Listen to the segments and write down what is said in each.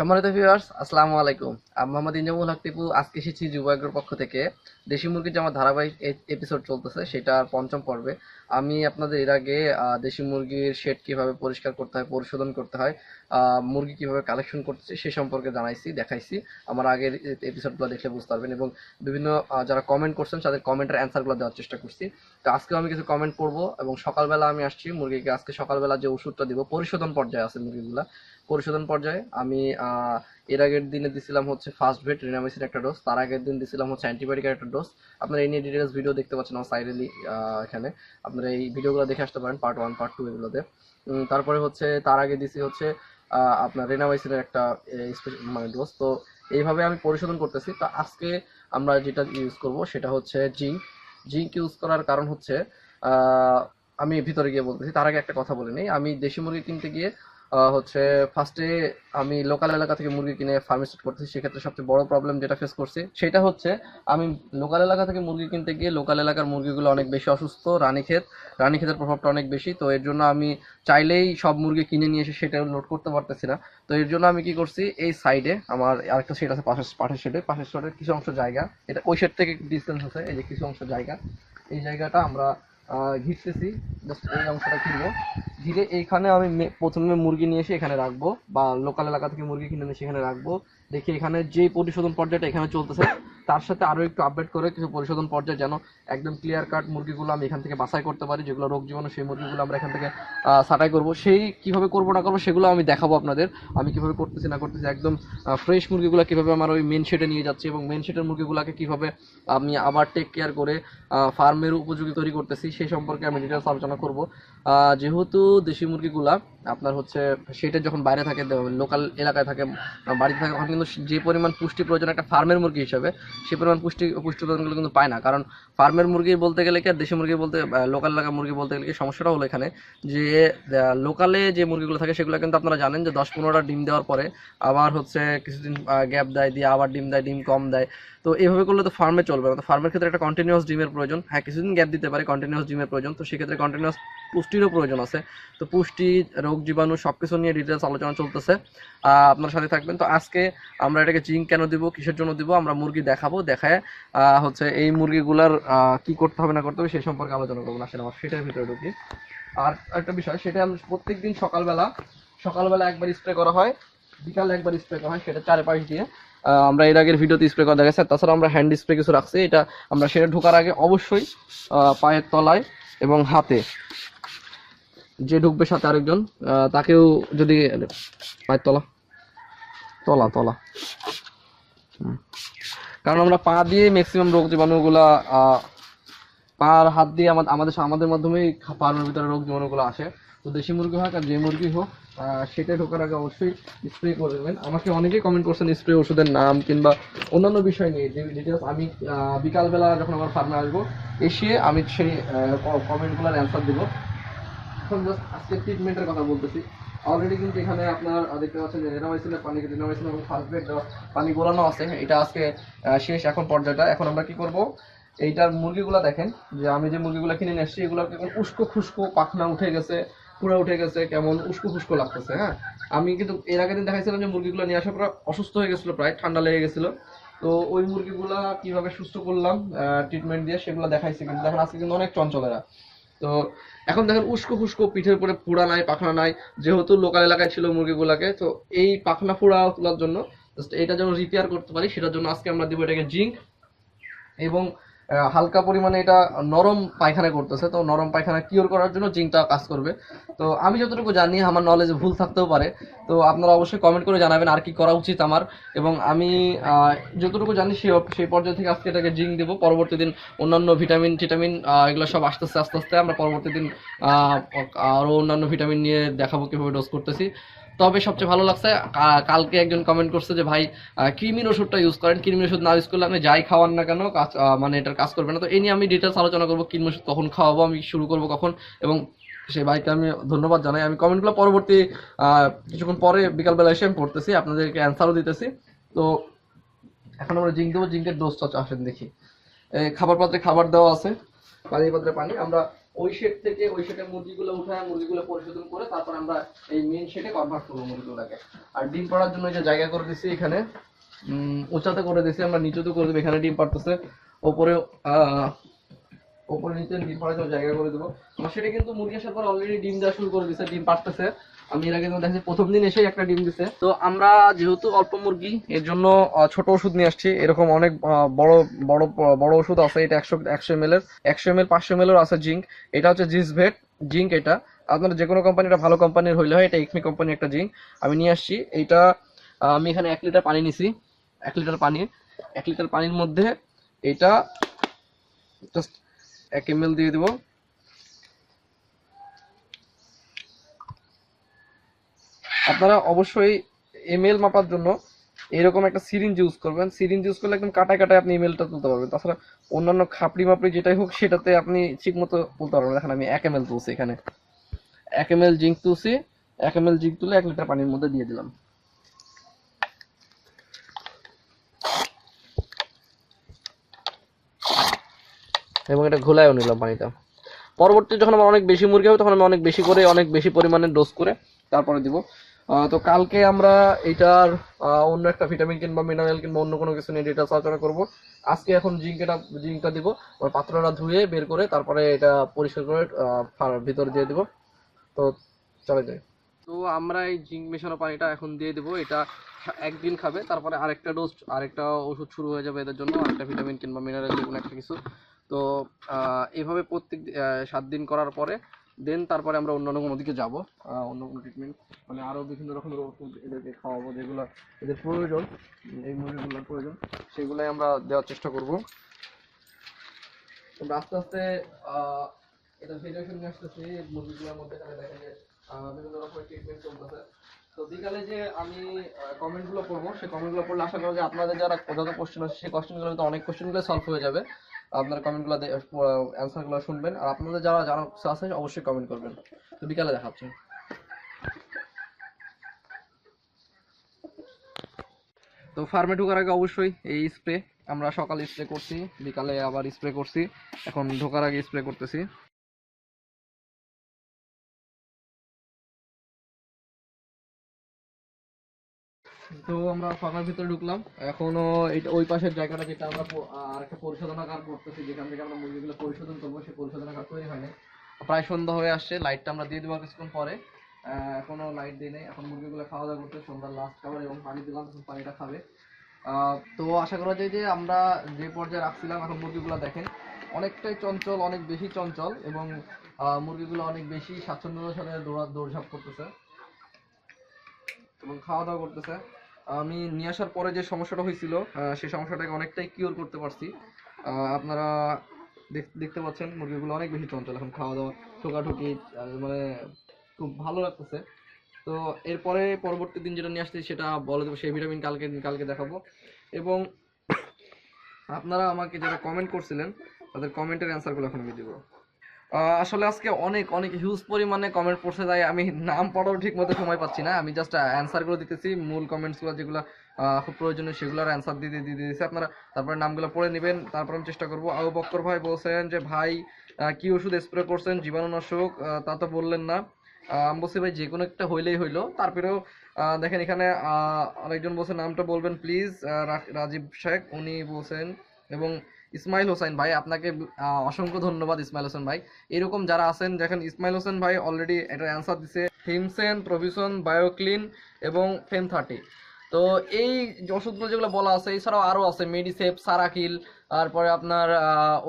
সম্মানিত ভিউয়ার্স আসসালামু আলাইকুম। আমি মোহাম্মদ ইনজামুল হক টিপু, আজকে এসেছি যুবাগ্রর পক্ষ থেকে। দেশি মুরগির যে আমার ধারাবাহিক এপিসোড চলতেছে সেটার পঞ্চম পর্বে। আমি আপনাদের এর আগে দেশি মুরগির শেড কীভাবে পরিষ্কার করতে হয়, পরিশোধন করতে হয় মুরগি কীভাবে কালেকশন করতেছে, সে সম্পর্কে জানাইছি, দেখাইছি। আমার আগের এপিসোডগুলো দেখলে বুঝতে পারবেন এবং বিভিন্ন যারা কমেন্ট করছেন, তাদের কমেন্টের অ্যান্সারগুলো দেওয়ার চেষ্টা করছি। তো আজকেও আমি কিছু কমেন্ট করব এবং সকালবেলা আমি আসছি মুরগিকে। আজকে সকালবেলা যে ওষুধটা দিব, পরিশোধন পর্যায়ে আছে মুরগিগুলা। পরিশোধন পর্যায়ে আমি এর আগের দিনে দিছিলাম হচ্ছে ফার্স্ট ভেট রিনামিসিন একটা ডোজ তার আগের দিন দিছিলাম হচ্ছে অ্যান্টিবায়োটিকের একটা ডোজ আপনারা এই নিয়ে ডিটেলস ভিডিও দেখতে পাচ্ছেন আমার সাইডে এখানে। আপনারা এই ভিডিওগুলো দেখে আসতে পারেন পার্ট ওয়ান পার্ট টু এগুলোতে। তারপরে হচ্ছে, তার আগে দিছি হচ্ছে আপনার রেনামাইসিনের একটা মানে ডোজ তো এইভাবে আমি পরিশোধন করতেছি। তো আজকে আমরা যেটা ইউজ করব সেটা হচ্ছে জিঙ্ক। জিঙ্ক ইউজ করার কারণ হচ্ছে আমি ভিতরে গিয়ে বলতেছি, তার আগে একটা কথা বলে নিই। আমি দেশি মুরগি কিনতে গিয়ে হচ্ছে ফার্স্টে আমি লোকাল এলাকা থেকে মুরগি কিনে ফার্মে সেট করতেছি। সেক্ষেত্রে সবচেয়ে বড় প্রবলেম যেটা ফেস করছি, সেটা হচ্ছে আমি লোকাল এলাকা থেকে মুরগি কিনতে গিয়ে লোকাল এলাকার মুরগিগুলো অনেক বেশি অসুস্থ রানীক্ষেত রানীক্ষেতের প্রভাবটা অনেক বেশি, তো এর জন্য আমি চাইলেই সব মুরগি কিনে নিয়ে এসে সেটা লোড করতে পারতেছি না। তো এর জন্য আমি কি করছি, এই সাইডে আমার আরেকটা সেট আছে, পাশের পাশের শেডে পাশের শেডের কিছু অংশ জায়গা, এটা ওই শেড থেকে ডিস্টেন্স আছে, এই যে কিছু অংশ জায়গা। এই জায়গাটা আমরা ঘিরতেছি জাস্ট এই অংশটা কিনবো। ঘিরে এইখানে আমি প্রথমে মুরগি নিয়ে এসে এখানে রাখব, বা লোকাল এলাকা থেকে মুরগি কিনে এনে সেখানে রাখব। দেখি এখানে যে পরিশোধন পর্যায়টা এখানে চলতেছে তার সাথে আরও একটু আপডেট করে কিছু পরিশোধন পর্যায়ে যেন একদম ক্লিয়ার কাট মুরগিগুলো আমি এখান থেকে বাছাই করতে পারি, যেগুলো রোগ জীবাণু, সেই মুরগিগুলো আমরা এখান থেকে ছাঁটাই করব। সেই কীভাবে করব, না করব, সেগুলো আমি দেখাবো আপনাদের। আমি কীভাবে করতেছি, না করতেছি, একদম ফ্রেশ মুরগিগুলো কীভাবে আমার ওই মেন শেডে নিয়ে যাচ্ছি এবং মেন শেডের মুরগিগুলোকে কীভাবে আমি আবার টেক কেয়ার করে ফার্মের উপযোগী তৈরি করতেছি সেই সম্পর্কে আমি ডিটেলস আলোচনা করব। যেহেতু দেশি মুরগিগুলা আপনার হচ্ছে, সেটা যখন বাইরে থাকে লোকাল এলাকায় থাকে বাড়িতে থাকে, তখন কিন্তু যে পরিমাণ পুষ্টি প্রয়োজন একটা ফার্মের মুরগি হিসাবে, সে পরিমাণ পুষ্টি পুষ্টি উপাদানগুলো কিন্তু পায় না। কারণ ফার্মের মুরগি বলতে গেলে কি, আর দেশি মুরগি বলতে লোকাল এলাকার মুরগি বলতে গেলে কি সমস্যাটা হলো এখানে যে লোকালে যে মুরগিগুলো থাকে, সেগুলো কিন্তু আপনারা জানেন যে দশ পনেরোটা ডিম দেওয়ার পরে আবার হচ্ছে কিছুদিন গ্যাপ দেয়, দিয়ে আবার ডিম দেয়, ডিম কম দেয়। তো এইভাবে করলে তো ফার্মে চলবে না। তো ফার্মের ক্ষেত্রে একটা কন্টিনিউয়াস ডিমের প্রয়োজন। হ্যাঁ কিছুদিন গ্যাপ দিতে পারে কন্টিনিউয়াস ডিমের প্রয়োজন। তো সেক্ষেত্রে কন্টিনিউয়াস পুষ্টিরও প্রয়োজন আছে। তো পুষ্টি, রোগ, জীবাণু সব কিছু নিয়ে ডিটেলস আলোচনা চলতেছে। আপনার সাথে থাকবেন। তো আজকে আমরা এটাকে জিঙ্ক কেন দিব, কিসের জন্য দিব, আমরা মুরগি দেখাবো। দেখায় হচ্ছে এই মুরগিগুলার কি করতে হবে, না করতে হবে, সেই সম্পর্কে আলোচনা করব। না আসলে আমার সেটার ভিতরে ঢুকি। আর একটা বিষয়, সেটা আমরা প্রত্যেকদিন সকালবেলা সকালবেলা একবার স্প্রে করা হয়, বিকালে একবার স্প্রে করা হয়, সেটা চারে পাশ দিয়ে। আমরা এর আগের ভিডিওতে স্প্রে করা দেখা তাছাড়া আমরা হ্যান্ড স্প্রে কিছু রাখছি। এটা আমরা সেটা ঢোকার আগে অবশ্যই পায়ের তলায় এবং হাতে যে ঢুকবে সাথে আরেকজন তাকেও যদি পায়ের তলা তলা তলা। কারণ আমরা পা দিয়ে ম্যাক্সিমাম রোগ জীবাণুগুলা পা আর হাত দিয়ে আমাদের আমাদের মাধ্যমেই পায়ের ভিতরে রোগ জীবাণুগুলো আসে। তো দেশি মুরগি হোক আর যে মুরগি হোক সেটা ঢোকার আগে অবশ্যই স্প্রে করে দেবেন আমাকে অনেকেই কমেন্ট করছেন স্প্রে ওষুধের নাম কিংবা অন্যান্য বিষয় নিয়ে, যে ডিটেলস আমি বিকালবেলা যখন আমার ফার্মে আসব, এসে আমি সেই কমেন্টগুলোর অ্যান্সার দেবো। এখন জাস্ট আজকে ট্রিটমেন্টের কথা বলতেছি। অলরেডি কিন্তু এখানে আপনার দেখতে পাচ্ছেন যে রেনামাইসিনের পানি রেনামাইসিন এবং ফার্স্ট পানি গোলানো আছে। এটা আজকে শেষ এখন পর্যায়টা। এখন আমরা কি করব? এইটার মুরগিগুলা দেখেন, যে আমি যে মুরগিগুলা কিনে নিয়ে এসেছি এগুলো কেমন উস্কো খুস্কো পাখনা উঠে গেছে। পুরো উঠে গেছে, কেমন উস্কো খুস্কো লাগতেছে হ্যাঁ? আমি কিন্তু এর আগের দিন দেখাইছিলাম যে মুরগিগুলো নিয়ে আসার পর অসুস্থ হয়ে গেছিল, প্রায় ঠান্ডা লেগে গেছিল। তো ওই মুরগিগুলা কীভাবে সুস্থ করলাম ট্রিটমেন্ট দিয়ে সেগুলো দেখাইছি কিন্তু। দেখেন, আজকে কিন্তু অনেক চঞ্চলেরা। তো এখন দেখেন উস্কো ফুস্কো পিঠের উপরে পুরা নাই, পাখনা নাই, যেহেতু লোকাল এলাকায় ছিল মুরগিগুলাকে, তো এই পাখনা ফুড়া তোলার জন্য just এটা যেন রিপেয়ার করতে পারি, সেটার জন্য আজকে আমরা দিব এটাকে জিঙ্ক এবং হালকা পরিমাণে এটা নরম পায়খানা করতেছে। তো নরম পায়খানা কিওর করার জন্য জিঙ্কটা কাজ করবে। তো আমি যতটুকু জানি আমার নলেজ ভুল থাকতেও পারে। তো আপনারা অবশ্যই কমেন্ট করে জানাবেন আর কি করা উচিত আমার। এবং আমি যতটুকু জানি সেই সেই পর্যায় থেকে আজকে এটাকে জিঙ্ক দেবো। পরবর্তী দিন অন্যান্য ভিটামিন টিটামিন এগুলো সব আস্তে আস্তে আস্তে। আমরা পরবর্তী দিন আহ, আরও অন্যান্য ভিটামিন নিয়ে দেখাবো কীভাবে ডোজ করতেছি। তবে সবচেয়ে ভালো লাগছে কালকে একজন কমেন্ট করছে যে, ভাই কৃমির ওষুধটা ইউজ করেন, কৃমির ওষুধ না ইউজ করলে আপনি যাই খাওয়ান না কেন, কাজ মানে এটার কাজ করবে না। তো এই নিয়ে আমি ডিটেলস আলোচনা করব কৃমি ওষুধ কখন খাওয়াবো, আমি শুরু করব কখন, এবং সেই ভাইকে আমি ধন্যবাদ জানাই। আমি কমেন্টগুলো পরবর্তী কিছুক্ষণ পরে বিকালবেলা এসে আমি পড়তেছি, আপনাদেরকে অ্যান্সারও দিতেছি। তো এখন আমরা জিঙ্ক দেবো, জিঙ্কের ডোজটা আসেন দেখি। খাবার পাত্রে খাবার দেওয়া আছে পানির পাত্রে পানি, আমরা ওই শেড থেকে ওই শেডের মুরগিগুলো উঠায় মুরগিগুলো পরিশোধন করে তারপর আমরা এই মেন শেডে কনভার্ট করব মুরগিগুলোকে। আর ডিম পাড়ার জন্য যে জায়গা করে দিছি এখানে উঁচাতে করে দিছি, আমরা নিচেতে করে দেবো, এখানে ডিম পাড়তেছে। ওপরে ওপরে নিচে ডিম পাড়ার জন্য জায়গা করে দেবো। আমার সেটা কিন্তু মুরগি আসার পর অলরেডি ডিম দেওয়া শুরু করে দিছে ডিম পাড়তেছে। আমি এর আগে দেখছি প্রথম দিন এসেই একটা ডিম দিছে। তো আমরা যেহেতু অল্প মুরগি এর জন্য ছোট ওষুধ নিয়ে আসছি। এরকম অনেক বড় বড় বড় ওষুধ আছে এটা একশো একশো এম এল এর। একশো এম এল পাঁচশো এম এল আছে জিঙ্ক। এটা হচ্ছে জিসভেট জিঙ্ক এটা। আপনার যে কোনো কোম্পানি এটা ভালো কোম্পানির হইলে হয় এটা ইকমি কোম্পানির একটা জিঙ্ক। আমি নিয়ে আসছি। আহ, আমি এখানে এক লিটার পানি নিছি। এক লিটার পানি। এক লিটার পানির মধ্যে এটা জাস্ট এক এম দিয়ে দিব। আপনারা অবশ্যই এমএল মাপার জন্য এরকম একটা সিরিঞ্জ ইউজ করবেন। সিরিঞ্জ ইউজ করলে একদম কাটায় কাটায় আপনি ইমেলটা তুলতে পারবেন। তাছাড়া অন্যান্য খাপড়ি মাপড়ি যেটাই হোক, সেটাতে আপনি ঠিক মতো তুলতে পারবেন দেখেন আমি এক এম এল তুলছি এখানে। এক এম এল জিঙ্ক তুলছি, এক এম এল জিঙ্ক তুলে এক লিটার পানির মধ্যে দিয়ে দিলাম। এবং এটা ঘোলায়ও নিলাম পানিটা। পরবর্তী যখন আমার অনেক বেশি মুরগি হবে, তখন আমি অনেক বেশি করে, অনেক বেশি পরিমাণে ডোজ করে তারপরে দিব। তো কালকে আমরা এটার অন্য একটা ভিটামিন কিংবা মিনারেল কিংবা অন্য কোনো কিছু নিয়ে ডিটেলস আলোচনা করব। আজকে এখন জিঙ্ক এটা জিঙ্কটা দিব পাত্রটা ধুয়ে বের করে তারপরে এটা পরিষ্কার করে ভিতরে দিয়ে দিব। তো চলে যাই। তো আমরা এই জিঙ্ক মেশানো পানিটা এখন দিয়ে দেবো, এটা একদিন খাবে, তারপরে আরেকটা ডোজ আরেকটা ওষুধ শুরু হয়ে যাবে এদের জন্য, আরেকটা ভিটামিন কিংবা মিনারেল যে একটা কিছু। তো আহ, এইভাবে প্রত্যেক সাত দিন করার পরে দেন তারপরে আমরা অন্য কোনো দিকে যাব অন্য কোনো ট্রিটমেন্ট মানে আরও বিভিন্ন রকমের ওষুধ এদেরকে খাওয়াবো যেগুলো এদের প্রয়োজন এই মুরগিগুলোর প্রয়োজন সেগুলাই আমরা দেওয়ার চেষ্টা করব। তো আস্তে আস্তে এটা ভেরিয়েশন নিয়ে আসতেছি মুরগিগুলোর মধ্যে এখানে দেখেন যে বিভিন্ন রকমের ট্রিটমেন্ট চলতেছে। তো বিকালে যে আমি কমেন্টগুলো পড়ব সেই কমেন্টগুলো পড়লে আশা করি যে আপনাদের যারা যত কোশ্চেন আছে সেই কোশ্চেনগুলো তো অনেক কোশ্চেনগুলো সলভ হয়ে যাবে। আপনার কমেন্টগুলো অ্যান্সারগুলো শুনবেন। আর আপনাদের যারা জানার কিছু আছে, অবশ্যই কমেন্ট করবেন। তো বিকালে দেখা হচ্ছে। তো ফার্মে ঢোকার আগে অবশ্যই এই স্প্রে আমরা সকালে স্প্রে করছি, বিকালে আবার স্প্রে করছি। এখন ঢোকার আগে স্প্রে করতেছি। তো আমরা ফার্মের ভিতরে ঢুকলাম। এখনও ওই পাশের জায়গাটা যেটা আমরা আর একটা পরিশোধনাগার করতেছি, যেখান থেকে আমরা মুরগিগুলো পরিশোধন করব, সেই পরিশোধনাগার তৈরি হয়নি। প্রায় সন্ধ্যা হয়ে আসছে লাইটটা আমরা দিয়ে দেবো কিছুক্ষণ পরে। এখনও লাইট দিই নেই, এখন মুরগিগুলো খাওয়া দাওয়া করতে সন্ধ্যার লাস্ট খাবার এবং পানি দিলাম তখন পানিটা খাবে। তো আশা করা যায় যে আমরা যে পর্যায়ে রাখছিলাম, এখন মুরগিগুলো দেখেন, অনেকটাই চঞ্চল, অনেক বেশি চঞ্চল এবং মুরগিগুলো অনেক বেশি স্বাচ্ছন্দ্যের সাথে দৌড়া দৌড়ঝাঁপ করতেছে এবং খাওয়া দাওয়া করতেছে। আমি নিয়ে আসার পরে যে সমস্যাটা হয়েছিল সেই সমস্যাটাকে অনেকটাই কিওর করতে পারছি। আপনারা দেখ- দেখতে পাচ্ছেন মুরগিগুলো অনেক বেশি চঞ্চল এখন খাওয়া দাওয়া ঠোকাঠুকি মানে খুব ভালো লাগতেছে। তো এরপরে পরবর্তী দিন যেটা নিয়ে আসছি সেটা বলে দেবো, সেই ভিটামিন কালকে কালকে দেখাবো। এবং আপনারা আমাকে যারা কমেন্ট করছিলেন, তাদের কমেন্টের অ্যান্সারগুলো এখন আমি দিব। আসলে আজকে অনেক অনেক হিউজ পরিমাণে কমেন্ট পড়ছে, তাই আমি নাম পড়াও ঠিক মতো সময় পাচ্ছি না। আমি জাস্ট অ্যান্সারগুলো দিতেছি, মূল কমেন্টসগুলো যেগুলো খুব প্রয়োজনীয় সেগুলোর অ্যান্সার দিয়ে দিয়ে দিয়ে দিয়েছি আপনারা। তারপরে নামগুলো পড়ে নেবেন, তারপর আমি চেষ্টা করব। আবু বক্কর ভাই বলছেন যে, ভাই কি ওষুধ স্প্রে করছেন? জীবাণুনাশক তা তো বললেন না। আমি বলছি ভাই, যে কোনো একটা হইলেই হইল। তারপরেও দেখেন এখানে আরেকজন বলছেন নামটা বলবেন প্লিজ রাজীব শেখ, উনি বলছেন, এবং ইসমাইল হোসেন ভাই, আপনাকে অসংখ্য ধন্যবাদ ইসমাইল হোসেন ভাই। এরকম যারা আছেন, দেখেন ইসমাইল হোসেন ভাই অলরেডি এটা অ্যান্সার দিছে হিমসেন প্রভিশন বায়োক্লিন এবং ফেন থার্টি তো এই ওষুধগুলো যেগুলো বলা আছে, এছাড়াও আরও আছে মেডিসেপ সারাকিল তারপরে আপনার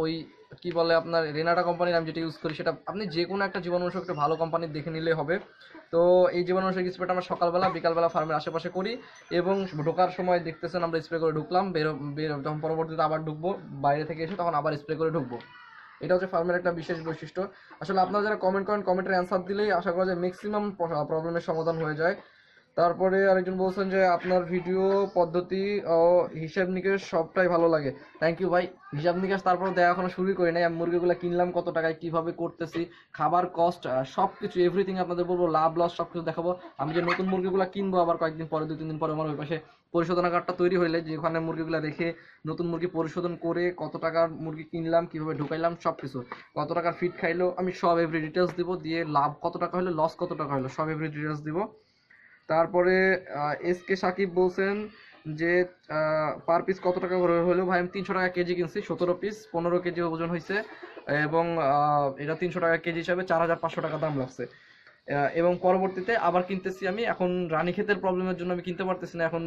ওই কি বলে আপনার রেনাটা কোম্পানির আমি যেটা ইউজ করি সেটা আপনি যে কোনো একটা জীবাণুনাশক একটা ভালো কোম্পানির দেখে নিলে হবে। তো এই জীবাণুনাশক স্প্রেটা আমরা সকালবেলা, বিকালবেলা ফার্মের আশেপাশে করি এবং ঢোকার সময় দেখতেছেন আমরা স্প্রে করে ঢুকলাম, বেরো বেরো যখন পরবর্তীতে আবার ঢুকবো, বাইরে থেকে এসে তখন আবার স্প্রে করে ঢুকবো। এটা হচ্ছে ফার্মের একটা বিশেষ বৈশিষ্ট্য। আসলে আপনারা যারা কমেন্ট করেন কমেন্টের অ্যান্সার দিলেই আশা করা যায় ম্যাক্সিমাম প্রবলেমের সমাধান হয়ে যায়। তারপরে আরেকজন বলছেন যে আপনার ভিডিও, পদ্ধতি ও হিসাব নিকেশ সবটাই ভালো লাগে। থ্যাংক ইউ ভাই। হিসাব নিকেশ তারপর দেখা এখনও শুরুই করি নাই। আমি মুরগিগুলো কিনলাম, কত টাকায় কীভাবে করতেছি, খাবার কস্ট সব কিছু এভরিথিং আপনাদের বলব, লাভ লস সব কিছু দেখাবো। আমি যে নতুন মুরগিগুলো কিনবো আবার কয়েকদিন পরে, দুই, তিন দিন পরে আমার ওই পাশে পরিশোধনাগারটা তৈরি হইলে, যেখানে মুরগিগুলো রেখে নতুন মুরগি পরিশোধন করে কত টাকার মুরগি কিনলাম, কীভাবে ঢুকাইলাম সব কিছু কত টাকার ফিট খাইলো, আমি সব এভরি ডিটেলস দিব, দিয়ে লাভ কত টাকা হলো লস কত টাকা হলো সব এভরি ডিটেলস দিব। তারপরে এস কে সাকিব বলছেন যে পার পিস কত টাকা করে হলো? ভাই, আমি তিনশো টাকা কেজি কিনছি, সতেরো পিস পনেরো কেজি ওজন হয়েছে এবং এটা তিনশো টাকা কেজি হিসাবে চার হাজার পাঁচশো টাকা দাম লাগছে। এবং পরবর্তীতে আবার কিনতেছি আমি, এখন রানী ক্ষেতের প্রবলেমের জন্য আমি কিনতে পারতেছি না। এখন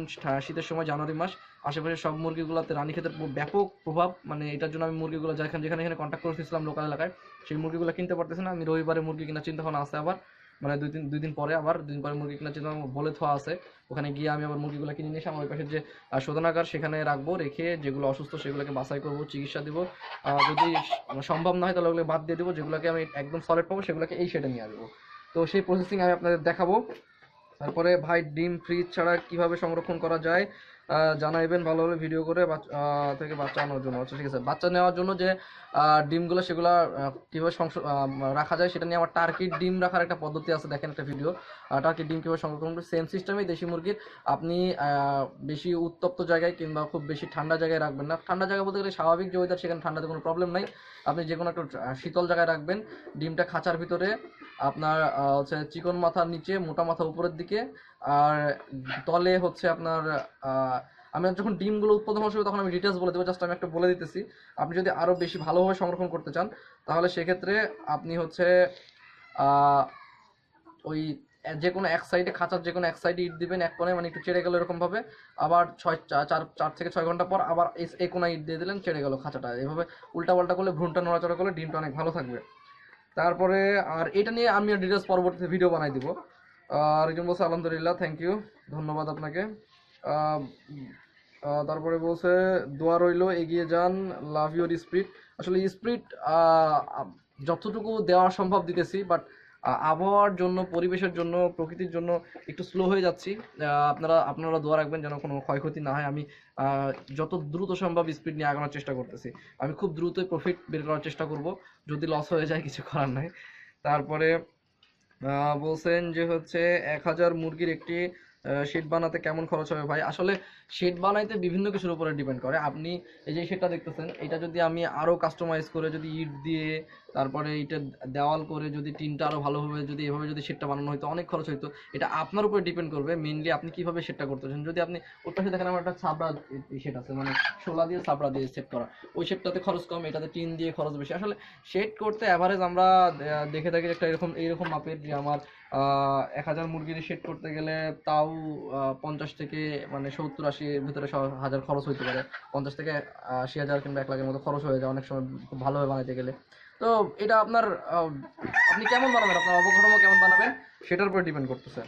শীতের সময়, জানুয়ারি মাস আশেপাশে সব মুরগিগুলোতে রানী ক্ষেতের ব্যাপক প্রভাব মানে এটার জন্য আমি মুরগিগুলো যেখানে যেখানে, এখানে কন্ট্যাক্ট করেছিলাম লোকাল এলাকায়, সেই মুরগিগুলো কিনতে পারতেছি না। আমি রবিবারে মুরগি কেনার চিন্তা ভাবনা আছে আবার। মানে দুই দিন দুই দিন পরে আবার, দুই দিন পরে মুরগি কেনার ভাবনা বলে থোয়া আছে। ওখানে গিয়ে আমি আবার মুরগিগুলো কিনে নিয়ে এসে আমার ওই পাশের যে শোধনাগার সেখানে রাখব, রেখে যেগুলো অসুস্থ সেগুলোকে বাছাই করব, চিকিৎসা দিব। যদি স- সম্ভব না হয় তাহলে ওগুলো বাদ দিয়ে দেবো, যেগুলোকে আমি একদম সলিড পাবো, সেগুলোকে এই শেডে নিয়ে আসব। তো সেই প্রসেসিং আমি আপনাদের দেখাবো। তারপরে ভাই, ডিম ফ্রিজ ছাড়া কীভাবে সংরক্ষণ করা যায়? জানাইবেন ভালো হলে ভিডিও করে থেকে বাচ্চা আনার জন্য। আচ্ছা ঠিক আছে। বাচ্চা নেওয়ার জন্য যে ডিমগুলো সেগুলো কীভাবে রাখা যায় সেটা নিয়ে আমার টার্কির ডিম রাখার একটা পদ্ধতি আছে। দেখেন একটা ভিডিও টার্কির ডিম কীভাবে সংরক্ষণ করবে সেম সিস্টেমেই দেশি মুরগির। আপনি বেশি উত্তপ্ত জায়গায় কিংবা খুব বেশি ঠান্ডা জায়গায় রাখবেন না। ঠান্ডা জায়গা বলতে গেলে স্বাভাবিক যে ওয়েদার সেখানে ঠান্ডাতে কোনো প্রবলেম নাই। আপনি যে কোনো একটা শীতল জায়গায় রাখবেন। ডিমটা খাঁচার ভিতরে আপনার হচ্ছে চিকন মাথার নিচে, মোটা মাথা উপরের দিকে আর তলে হচ্ছে আপনার আমি যখন ডিমগুলো উৎপাদন হবে তখন আমি ডিটেলস বলে দেবো জাস্ট আমি একটা বলে দিতেছি। আপনি যদি আরও বেশি ভালোভাবে সংরক্ষণ করতে চান, তাহলে সেক্ষেত্রে আপনি হচ্ছে ওই যে কোনো এক সাইডে খাঁচার যে কোনো এক সাইডে ইট দিবেন, এক কোণায় মানে একটু চেড়ে গেল এরকমভাবে আবার ছয় চার চার থেকে ছয় ঘণ্টা পর আবার এই কোনায় ইট দিয়ে দিলেন, চেড়ে গেল খাঁচাটা। এভাবে উল্টা পাল্টা করলে ভ্রূণটা নড়াচড়া করলে ডিমটা অনেক ভালো থাকবে। তারপরে, আর এটা নিয়ে আমি ডিটেলস পরবর্তীতে ভিডিও বানাই দিব। আর একজন বলছে, আলহামদুলিল্লাহ থ্যাংক ইউ ধন্যবাদ আপনাকে। তারপরে বলছে, দোয়া রইল, এগিয়ে যান লাভ ইউর স্পিড আসলে স্পিড যতটুকু দেওয়া সম্ভব দিতেছি বাট আবহাওয়ার জন্য, পরিবেশের জন্য, প্রকৃতির জন্য একটু স্লো হয়ে যাচ্ছি। আপনারা আপনারা দোয়া রাখবেন যেন কোনো ক্ষয়ক্ষতি না হয়। আমি যত দ্রুত সম্ভব স্পিড নিয়ে আগানোর চেষ্টা করতেছি। আমি খুব দ্রুতই প্রফিট বের করার চেষ্টা করব, যদি লস হয়ে যায়, কিছু করার নাই। তারপরে বলছেন যে হচ্ছে এক হাজার মুরগির একটি শেড বানাতে কেমন খরচ হবে ভাই? আসলে শেড বানাইতে বিভিন্ন কিছুর উপরে ডিপেন্ড করে। আপনি এই যে শেডটা দেখতেছেন, এটা যদি আমি আরও কাস্টমাইজ করে যদি ইট দিয়ে, তারপরে এটা দেওয়াল করে যদি টিনটা আরও ভালোভাবে যদি এভাবে যদি শেডটা বানানো হতো অনেক খরচ হতো এটা আপনার উপরে ডিপেন্ড করবে। মেইনলি আপনি কীভাবে শেডটা করতেছেন? যদি আপনি ওর পাশে দেখেন, আমার একটা ছাবড়া শেড আছে মানে শোলা দিয়ে, ছাবড়া দিয়ে সেট করা। ওই শেডটাতে খরচ কম, এটাতে টিন দিয়ে খরচ বেশি। আসলে শেড করতে অ্যাভারেজ আমরা দেখে থাকি একটা এরকম, এইরকম মাপের যে আমার এক হাজার মুরগির শেড করতে গেলে তাও পঞ্চাশ থেকে মানে সত্তর আশির ভিতরে হাজার খরচ হইতে পারে। পঞ্চাশ থেকে আশি হাজার কিংবা এক লাখের মতো খরচ হয়ে যায় অনেক সময় খুব ভালোভাবে বানাইতে গেলে। তো এটা আপনার আপনি কেমন বানাবেন? আপনার অবকাঠামো কেমন বানাবেন? সেটার উপর ডিপেন্ড করতেছে।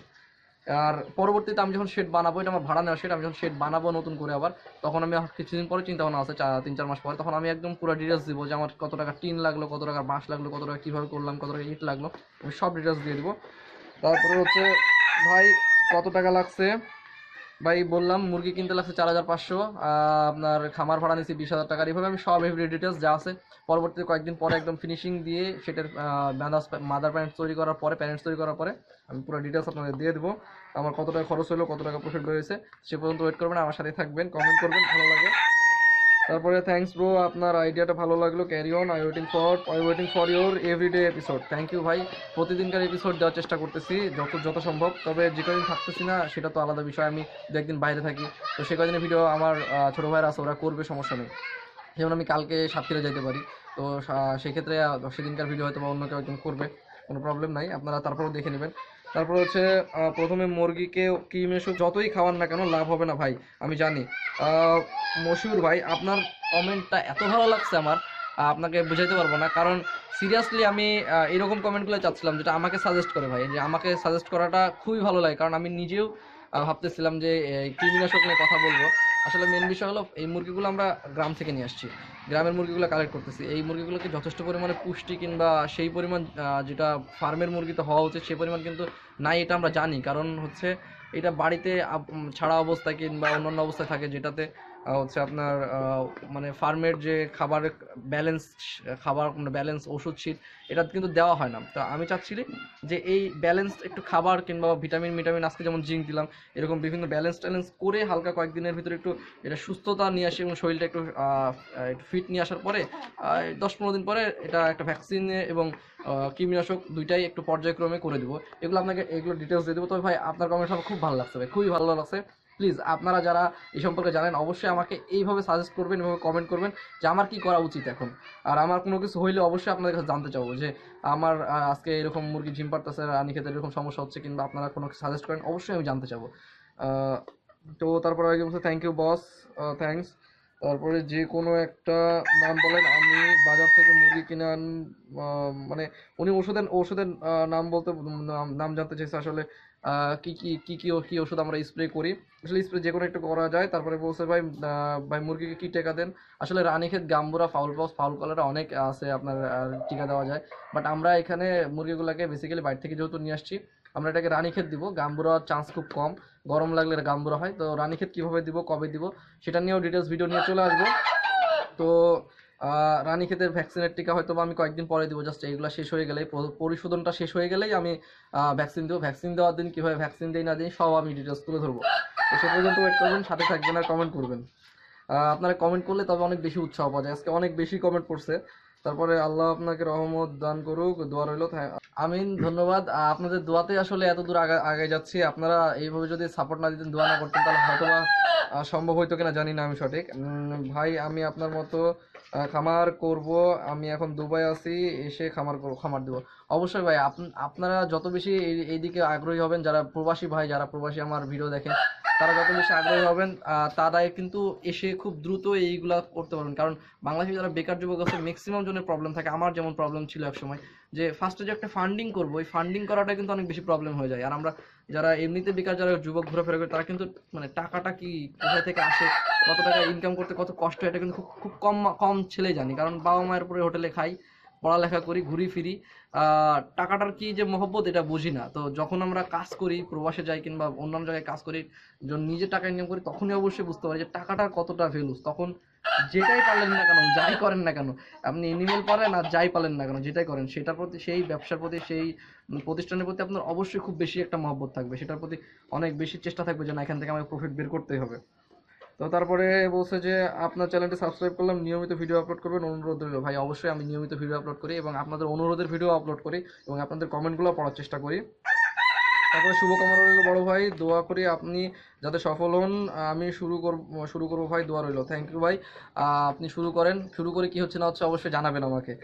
আর পরবর্তীতে আমি যখন শেড বানাবো, এটা আমার ভাড়া নেওয়া শেড আমি যখন শেড বানাবো নতুন করে আবার, তখন আমি কিছুদিন পরে চিন্তা ভাবনা আছে তিন চার মাস পরে, তখন আমি একদম পুরো ডিটেলস দিব যে আমার কত টাকা টিন লাগল, কত টাকা বাঁশ লাগল, কত টাকা কীভাবে করলাম, কত টাকা ইট লাগল, আমি সব ডিটেলস দিয়ে দিব। তারপরে হচ্ছে, ভাই, কত টাকা লাগছে? ভাই, বললাম, মুরগি কিনতে লাগছে চার হাজার পাঁচশো আপনার খামার ভাড়া নিয়েছি বিশ হাজার টাকার। এইভাবে আমি সব এভরি ডিটেলস যা আছে, পরবর্তীতে কয়েকদিন পরে একদম ফিনিশিং দিয়ে সেটার মাদার প্যান্ট তৈরি করার পরে প্যারেন্টস তৈরি করার পরে আমি পুরো ডিটেলস আপনাদের দিয়ে দেবো। আমার কত টাকা খরচ হলো, কত টাকা প্রফিট রয়েছে সে পর্যন্ত ওয়েট করবেন, আমার সাথে থাকবেন কমেন্ট করবেন, ভালো লাগে। তারপরে থ্যাঙ্কস ব্রো আপনার আইডিয়াটা ভালো লাগল carry on I waiting for I waiting for your everyday episode thank you ভাই, প্রতিদিনকার এপিসোড দেওয়ার চেষ্টা করতেছি, যত যত সম্ভব, তবে যে কদিন থাকতেছি না, সেটা তো আলাদা বিষয়, আমি দু একদিন বাইরে থাকি। তো সে কদিনের ভিডিও আমার ছোটো ভাইয়ের আছে, ওরা করবে, সমস্যা নেই। যেমন আমি কালকে সাতক্ষীরা যেতে পারি, তো সেক্ষেত্রে সেদিনকার ভিডিও হয়তো বা অন্য কেউ একজন করবে, কোনো প্রবলেম নাই, আপনারা তারপরেও দেখে নেবেন। তারপর হচ্ছে প্রথমে মুরগিকে কি মেশু, যতই খাওয়ান না কেন লাভ হবে না ভাই, আমি জানি। মশিউর ভাই, আপনার কমেন্টটা এত ভালো লাগছে আমার আপনাকে বুঝাইতে পারব না, কারণ সিরিয়াসলি আমি এরকম কমেন্টগুলো চাচ্ছিলাম যেটা আমাকে সাজেস্ট করে ভাই, যে আমাকে সাজেস্ট করাটা খুবই ভালো লাগে, কারণ আমি নিজেও ভাবতেছিলাম যে কৃমিনাশক নিয়ে কথা বলব। আসলে মেন বিষয় হলো এই মুরগিগুলো আমরা গ্রাম থেকে নিয়ে আসছি। গ্রামের মুরগিগুলো কালেক্ট করতেছি। এই মুরগিগুলোকে যথেষ্ট পরিমাণে পুষ্টি কিংবা সেই পরিমাণ যেটা ফার্মের মুরগিতে হওয়া উচিত সেই পরিমাণ কিন্তু নাই এটা আমরা জানি। কারণ হচ্ছে এটা বাড়িতে ছাড়া অবস্থায় কিংবা অন্যান্য অবস্থায় থাকে যেটাতে হচ্ছে আপনার মানে ফার্মের যে খাবার ব্যালেন্স খাবার ব্যালেন্স ওষুধ শীত, এটা কিন্তু দেওয়া হয় না। তো আমি চাচ্ছি যে এই ব্যালেন্স একটু খাবার কিংবা ভিটামিন ভিটামিন আজকে যেমন জিঙ্ক দিলাম, এরকম বিভিন্ন ব্যালেন্স ট্যালেন্স করে হালকা কয়েকদিনের ভিতরে একটু, এটা সুস্থতা নিয়ে আসে এবং শরীরটা একটু একটু ফিট নিয়ে আসার পরে দশ পনেরো দিন পরে এটা একটা ভ্যাকসিন এবং কীটনাশক দুইটাই একটু পর্যায়ক্রমে করে দিব। এগুলো আপনাকে, এগুলো ডিটেলস দিয়ে দেবো। তবে ভাই, আপনার কমেন্ট খুব ভালো লাগছে ভাই, খুবই ভালো লাগছে। প্লিজ আপনারা যারা এই সম্পর্কে জানেন, অবশ্যই আমাকে এইভাবে সাজেস্ট করবেন এভাবে কমেন্ট করবেন যে আমার কি করা উচিত এখন। আর আমার কোনো কিছু হইলে অবশ্যই আপনাদের কাছে জানতে চাবো যে আমার আজকে এরকম মুরগি ঝিম পারতেছে রানী খেতে এরকম সমস্যা হচ্ছে কিংবা আপনারা কোনো সাজেস্ট করেন, অবশ্যই আমি জানতে চাবো। তো তারপরে আগে বলছে থ্যাংক ইউ বস থ্যাঙ্কস তারপরে যে কোনো একটা নাম বলেন, আমি বাজার থেকে মুরগি কিনে আন মানে উনি ওষুধের ওষুধের নাম বলতে নাম- জানতে চাইছে আসলে কি কি কি কি কি ওষুধ আমরা স্প্রে করি। আসলে স্প্রে যে কোনো একটা করা যায়। তারপরে বলছে ভাই ভাই মুরগিকে কি টিকা দেন? আসলে Ranikhet, Gumboro, fowl pox fowl cholera অনেক আছে আপনার টিকা দেওয়া যায়। বাট আমরা এখানে মুরগিগুলোকে বেসিক্যালি বাইরে থেকে যেহেতু নিয়ে আসছি, আমরা এটাকে রানীক্ষেত দিব। গাম্বুরার চান্স খুব কম। গরম লাগলে গাম্বুরা হয়। তো রানীক্ষেত কীভাবে দিব, কবে দিব, সেটা নিয়েও ডিটেলস ভিডিও নিয়ে চলে আসব। তো রানীক্ষেতের ভ্যাকসিনের টিকা হয়তো আমি কয়েকদিন পরে দিব জাস্ট এইগুলো শেষ হয়ে গেলেই পরিশোধনটা শেষ হয়ে গেলেই আমি ভ্যাকসিন দেবো। ভ্যাকসিন দেওয়ার দিন কীভাবে ভ্যাকসিন দিই না দিই, সব আমি ডিটেলস তুলে ধরবো। তো সে পর্যন্ত ওয়েট করবেন, সাথে থাকবেন আর কমেন্ট করবেন। আপনারা কমেন্ট করলে তবে অনেক বেশি উৎসাহ পাওয়া যায়। আজকে অনেক বেশি কমেন্ট করছে তারপরে আল্লাহ আপনাকে রহমত দান করুক, দোয়া রইল আমিন, ধন্যবাদ। আপনাদের দোয়াতে আসলে এত দূর আগা- যাচ্ছি। আপনারা এইভাবে যদি সাপোর্ট না দিতেন, দোয়া না করতেন, তাহলে হয়তো সম্ভব হইতো কিনা জানি না আমি সঠিক। ভাই, আমি আপনার মতো খামার করব, আমি এখন দুবাই আছি, এসে খামার করব, খামার দেবো। অবশ্যই ভাই আপ- আপনারা যত বেশি এই- এইদিকে আগ্রহী হবেন, যারা প্রবাসী ভাই, যারা প্রবাসী আমার ভিডিও দেখেন, তারা যত বেশি আগ্রহী হবেন তারাই কিন্তু এসে খুব দ্রুত এইগুলা করতে পারবেন। কারণ বাংলাদেশে যারা বেকার যুবক আছে ম্যাক্সিমাম জনের প্রবলেম থাকে। আমার যেমন প্রবলেম ছিল এক সময় যে ফার্স্টে যে একটা ফান্ডিং করব, ওই ফান্ডিং করাটা কিন্তু অনেক বেশি প্রবলেম হয়ে যায়। আর আমরা যারা এমনিতে বেকার, যারা যুবক ঘোরাফেরা করে, তারা কিন্তু মানে টাকাটা কি কোথায় থেকে আসে, কত টাকা ইনকাম করতে কত কষ্ট, এটা কিন্তু খুব খুব কম কম ছেলে জানি। কারণ বাবা মায়ের উপরে হোটেলে খাই, পড়ালেখা করি, ঘুরি ফিরি টাকাটার কি যে মহব্বত এটা বুঝি না। তো যখন আমরা কাজ করি, প্রবাসে যাই কিংবা অন্যান্য জায়গায় কাজ করি, যখন নিজে টাকা ইনকাম করি, তখনই অবশ্যই বুঝতে পারি যে টাকাটার কতটা ভ্যালুস তখন যেটাই পারলেন না কেন, যাই করেন না কেন, আপনি এনিমেল পারেন আর যাই পারেন না কেন, যেটাই করেন, সেটার প্রতি, সেই ব্যবসার প্রতি, সেই প্রতিষ্ঠানের প্রতি আপনার অবশ্যই খুব বেশি একটা মহব্বত থাকবে, সেটার প্রতি অনেক বেশি চেষ্টা থাকবে যে না, এখান থেকে আমাকে প্রফিট বের করতেই হবে। তো তারপরে বলছে যে, আপনার চ্যানেলটি সাবস্ক্রাইব করলাম, নিয়মিত ভিডিও আপলোড করবেন, অনুরোধ রইল। ভাই, অবশ্যই আমি নিয়মিত ভিডিও আপলোড করি এবং আপনাদের অনুরোধের ভিডিও আপলোড করি এবং আপনাদের কমেন্টগুলো পড়ার চেষ্টা করি। তারপরে শুভকামনা রইল বড় ভাই, দোয়া করি আপনি যাতে সফল হন। আমি শুরু করব, শুরু করব ভাই, দোয়া রইল। থ্যাংক ইউ ভাই। আপনি শুরু করেন। শুরু করে কি হচ্ছে না হচ্ছে অবশ্যই জানাবেন আমাকে।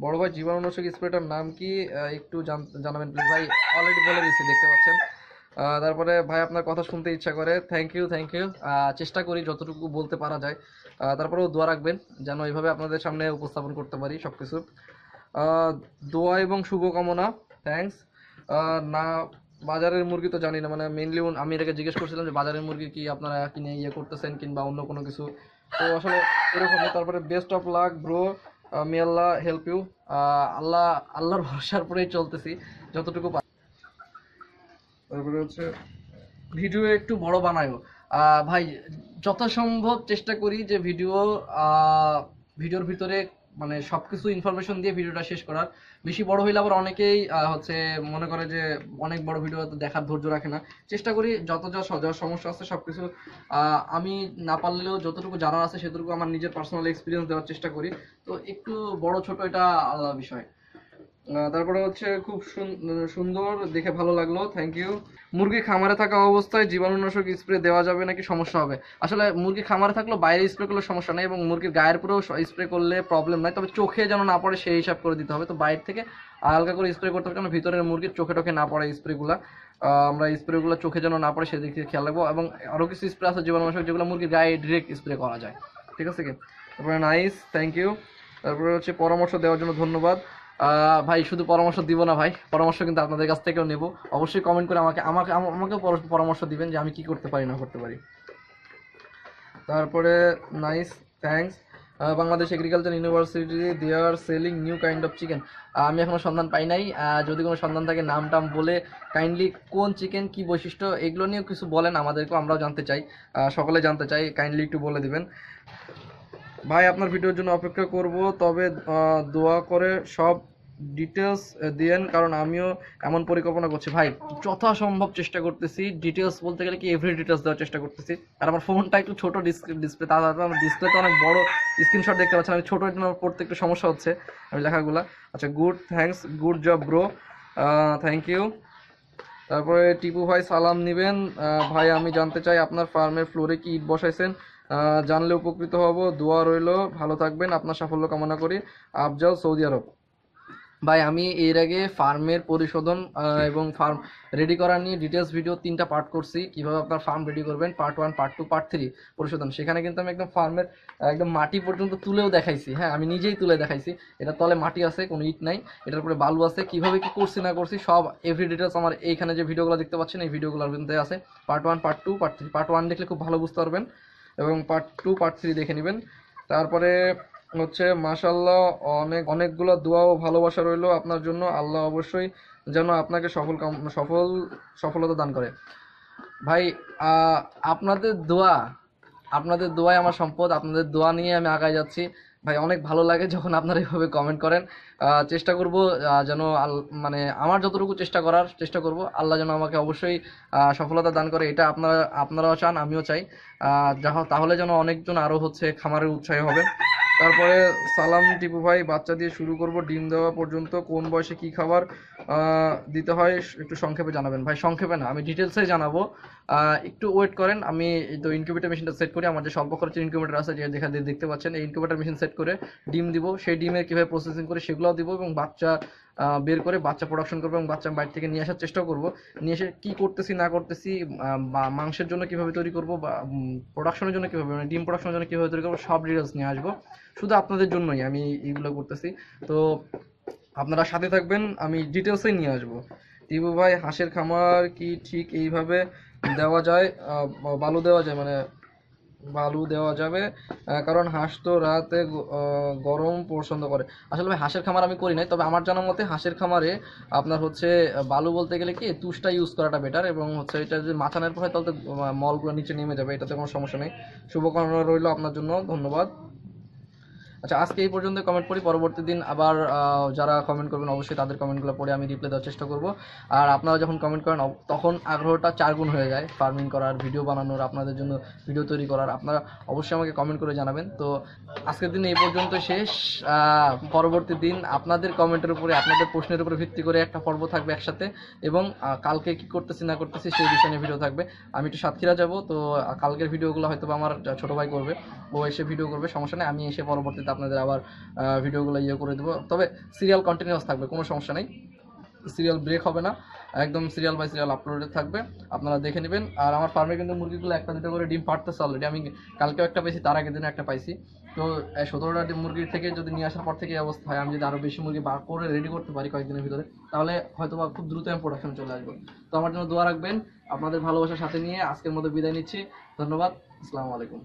বড় ভাই, জীবাণুনাশক স্প্রেটার নাম কি? একটু জান- জানাবেন প্লিজ ভাই। অলরেডি বলে দিচ্ছি দেখতে পাচ্ছেন। তারপরে ভাই, আপনার কথা শুনতে ইচ্ছা করে। থ্যাংক ইউ থ্যাংক ইউ চেষ্টা করি যতটুকু বলতে পারা যায়। তারপরেও দোয়া রাখবেন, যেন এইভাবে আপনাদের সামনে উপস্থাপন করতে পারি সব কিছু দোয়া এবং শুভকামনা। থ্যাঙ্কস না, বাজারের মুরগি তো জানি না মানে মেনলি আমি এটাকে জিজ্ঞেস করছিলাম যে বাজারের মুরগি কি আপনারা কিনে ইয়ে করতেছেন কিংবা অন্য কোনো কিছু? তো আসলে এরকমই, তারপরে best of luck bro may Allah help you আল্লাহ, আল্লাহর ভরসার পরেই চলতেছি, যতটুকু পারি। তারপরে হচ্ছে ভিডিও একটু বড় বানায়ও। ভাই, যথাসম্ভব চেষ্টা করি যে ভিডিও ভিডিওর ভিতরে মানে সবকিছু ইনফরমেশন দিয়ে ভিডিওটা শেষ করার। বেশি বড় হইলে আবার অনেকেই হচ্ছে মনে করে যে অনেক বড় ভিডিও দেখার ধৈর্য রাখে না। চেষ্টা করি যত যা যা সমস্যা আছে সবকিছু আমি না পারলেও যতটুকু জানার আছে সেটুকু আমার নিজের পার্সোনাল এক্সপিরিয়েন্স দেওয়ার চেষ্টা করি। তো একটু বড় ছোট এটা আলাদা বিষয়। তারপরে হচ্ছে খুব সুন- সুন্দর, দেখে ভালো লাগল থ্যাংক ইউ মুরগি খামারে থাকা অবস্থায় জীবাণুনাশক স্প্রে দেওয়া যাবে নাকি সমস্যা হবে? আসলে মুরগি খামারে থাকলেও বাইরে স্প্রে করলে সমস্যা নেই এবং মুরগির গায়ের পুরেও স্প্রে করলে প্রবলেম নাই, তবে চোখে যেন না পড়ে সেই হিসাব করে দিতে হবে। তো বাইরে থেকে হালকা করে স্প্রে করতে হবে কারণ ভিতরের মুরগির চোখে টোখে না পড়ে স্প্রেগুলো আমরা স্প্রেগুলো চোখে যেন না পড়ে সেদিক থেকে খেয়াল রাখব এবং আরও কিছু স্প্রে আছে জীবাণুনাশক যেগুলো মুরগির গায়ে ডিরেক্ট স্প্রে করা যায়। ঠিক আছে কি? তারপরে নাইস থ্যাংক ইউ তারপরে হচ্ছে পরামর্শ দেওয়ার জন্য ধন্যবাদ। ভাই, শুধু পরামর্শ দিব না ভাই। পরামর্শ কিন্তু আপনাদের কাছ থেকেও নেব। অবশ্যই কমেন্ট করে আমাকে আমাকে আম- আমাকেও পরামর্শ দিবেন যে আমি কি করতে পারি, না করতে পারি। তারপরে nice thanks Bangladesh agriculture university they are selling new kind of chicken আমি এখনও সন্ধান পাই নাই। যদি কোনো সন্ধান থাকে, নাম টাম বলে কাইন্ডলি কোন চিকেন কি বৈশিষ্ট্য, এগুলো নিয়েও কিছু বলেন, আমাদেরকেও আমরাও জানতে চাই। সকলে জানতে চাই কাইন্ডলি একটু বলে দিবেন। ভাই, আপনার ভিডিওর জন্য অপেক্ষা করব, তবে দোয়া করে সব ডিটেলস দিয়েন কারণ আমিও এমন পরিকল্পনা করছি। ভাই যথাসম্ভব চেষ্টা করতেছি। ডিটেলস বলতে গেলে কি এভরি ডিটেলস দেওয়ার চেষ্টা করতেছি। আর আমার ফোনটা একটু ছোট ডিসপ্লে তার আমার ডিসপ্লেতে অনেক বড় স্ক্রিনশট দেখতে পাচ্ছেন। আমি ছোটো জন্য পড়তে একটু সমস্যা হচ্ছে। আমি লেখাগুলো আচ্ছা good thanks good job bro thank you তারপরে টিপু ভাই সালাম নিবেন। আহ, ভাই আমি জানতে চাই আপনার ফার্মের ফ্লোরে কি ইট বসাইছেন? জানলে উপকৃত হব। দোয়া রইল। ভালো থাকবেন। আপনার সাফল্য কামনা করি। আফজাল সৌদি আরব। ভাই আমি এর আগে ফার্মের পরিশোধন এবং ফার্ম রেডি করা নিয়ে ডিটেলস ভিডিও তিনটা পার্ট করছি। কীভাবে আপনার ফার্ম রেডি করবেন? Part one part two part three পরিশোধন। সেখানে কিন্তু আমি একদম ফার্মের একদম মাটি পর্যন্ত তুলেও দেখাইছি। হ্যাঁ আমি নিজেই তুলে দেখাইছি। এটা তলে মাটি আছে কোনো ইট নাই। এটার উপরে বালু আছে। কীভাবে কি করছি না করছি সব এভরি ডিটেলস আমার এইখানে যে ভিডিওগুলো দেখতে পাচ্ছেন এই ভিডিওগুলোর মধ্যে আছে। Part one part two part three part one দেখলে খুব ভালো বুঝতে পারবেন। এবং পার্ট টু পার্ট থ্রি দেখে নেবেন। তারপরে হচ্ছে মাশাল্লাহ অনেক, অনেকগুলো দোয়া ও ভালোবাসা রইল আপনার জন্য। আল্লাহ অবশ্যই যেন আপনাকে সফল সফল সফলতা দান করে। ভাই আপনাদের দোয়া, আপনাদের দোয়াই আমার সম্পদ, আপনাদের দোয়া নিয়ে আমি আগায় যাচ্ছি। ভাই, অনেক ভালো লাগে যখন আপনারা এইভাবে কমেন্ট করেন। চেষ্টা করব যেন মানে আমার যতটুকু চেষ্টা করার চেষ্টা করব, আল্লাহ যেন আমাকে অবশ্যই সফলতা দান করে। এটা আপনারা, আপনারাও চান, আমিও চাই। তাহলে যেন অনেকজন আরও হচ্ছে খামারের উৎসাহী হবে তারপরে সালাম টিপু ভাই, বাচ্চা দিয়ে শুরু করব, ডিম দেওয়া পর্যন্ত, কোন বয়সে কি খাবার দিতে হয়, একটু সংক্ষেপে জানাবেন। ভাই, সংক্ষেপে না, আমি ডিটেলসে জানাব। একটু ওয়েট করেন, আমি তো ইনকিউবেটর মেশিনটা সেট করি, আমার যে স্বল্প খরচের ইনকিউবেটর আছে, যে দেখা দিয়ে দেখতে পাচ্ছেন, এই ইনকিউবেটর মেশিন সেট করে ডিম দিব, সেই ডিমের কীভাবে প্রসেসিং করে সেগুলোও দিব এবং বাচ্চা বের করে বাচ্চা প্রোডাকশন করব এবং বাচ্চা বাইরে থেকে নিয়ে আসার চেষ্টা করব। নিয়ে এসে কী করতেছি, না করতেছি মাংসের জন্য কীভাবে তৈরি করব, বা প্রোডাকশনের জন্য কীভাবে মানে ডিম প্রোডাকশনের জন্য কীভাবে তৈরি করব, সব ডিটেলস নিয়ে আসব। শুধু আপনাদের জন্যই আমি এইগুলো করতেছি। তো আপনারা সাথে থাকবেন, আমি ডিটেলসেই নিয়ে আসব। টিপু ভাই, হাঁসের খামার কি ঠিক এইভাবে দেওয়া যায় বালু দেওয়া যায় মানে বালু দেওয়া যাবে কারণ হাঁস তো রাতে গরম পছন্দ করে। আসলে ভাই, হাঁসের খামার আমি করি নাই, তবে আমার জানার মতে হাঁসের খামারে আপনার হচ্ছে বালু বলতে গেলে কি, তুষটা ইউজ করাটা বেটার এবং হচ্ছে এটা যদি মাথানের পর হয় তাহলে মলগুলো নিচে নেমে যাবে, এটাতে কোনো সমস্যা নেই। শুভকামনা রইল আপনার জন্য, ধন্যবাদ। আচ্ছা আজকে এই পর্যন্ত কমেন্ট করি পরবর্তী দিন আবার যারা কমেন্ট করবেন, অবশ্যই তাদের কমেন্টগুলো পড়ে আমি রিপ্লাই দেওয়ার চেষ্টা করব। আর আপনারা যখন কমেন্ট করেন তখন আগ্রহটা চারগুণ হয়ে যায় ফার্মিং করার ভিডিও বানানোর, আপনাদের জন্য ভিডিও তৈরি করার। আপনারা অবশ্যই আমাকে কমেন্ট করে জানাবেন। তো আজকের দিন এই পর্যন্ত শেষ। পরবর্তী দিন আপনাদের কমেন্টের উপরে, আপনাদের প্রশ্নের উপরে ভিত্তি করে একটা পর্ব থাকবে একসাথে এবং কালকে কি করতেছি, না করতেছি, সেই বিষয় নিয়ে ভিডিও থাকবে। আমি একটু সাতক্ষীরা যাব, তো কালকের ভিডিওগুলো হয়তো আমার ছোট ভাই করবে, ও এসে ভিডিও করবে, সমস্যা নেই, আমি এসে পরবর্তীতে আপনাদের আবার ভিডিওগুলো ইয়ে করে দেবো। তবে সিরিয়াল কন্টিনিউয়াস থাকবে, কোনো সমস্যা নেই। সিরিয়াল ব্রেক হবে না, একদম সিরিয়াল বাই সিরিয়াল আপলোডেড থাকবে, আপনারা দেখে নেবেন। আর আমার ফার্মে কিন্তু মুরগিগুলো একটা দুটো করে ডিম পারতেছে অলরেডি আমি কালকেও একটা পাইছি তার আগের দিনে একটা পাইছি। তো সতেরোটা ডিম মুরগির থেকে যদি নিয়ে আসার পর থেকে অবস্থা হয়, আমি যদি আরও বেশি মুরগি বার করে রেডি করতে পারি কয়েকদিনের ভিতরে, তাহলে হয়তো বা খুব দ্রুত আমি প্রোডাকশন চলে আসব। তো আমার জন্য দোয়া রাখবেন, আপনাদের ভালোবাসার সাথে নিয়ে আজকের মতো বিদায় নিচ্ছি। ধন্যবাদ, আসসালামু আলাইকুম।